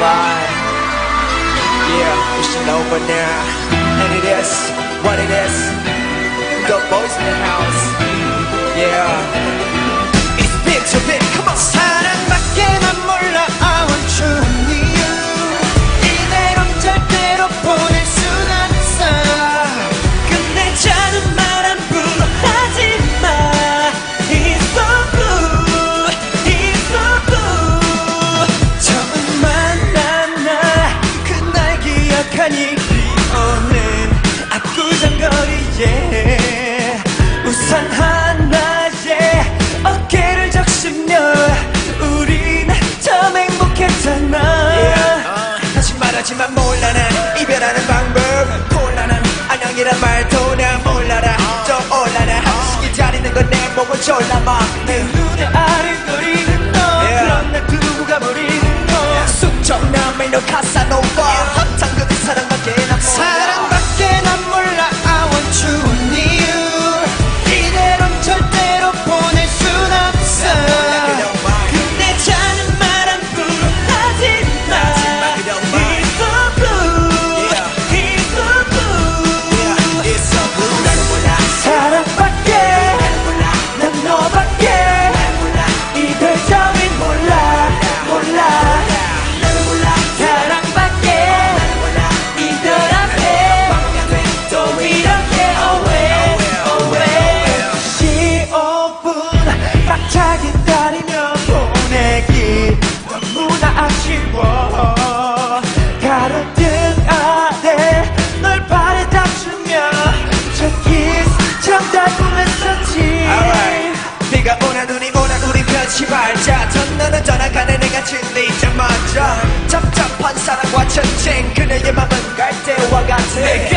vibe. Yeah, it's just over now. And it is what it is. The boys in the house. 하지만 몰라 난 이별하는 방법. 곤란한 안녕이란 말도 난 몰라라. 떠올라라. 시기 잘 있는 건 내 몸을 졸라마. 내 눈에 아른거리는 너. 그런 날 두고 가버리는 너. 숙청남의 너 카사노바 답답한 사랑과 전쟁 그녀의 맘은 갈대와 같아.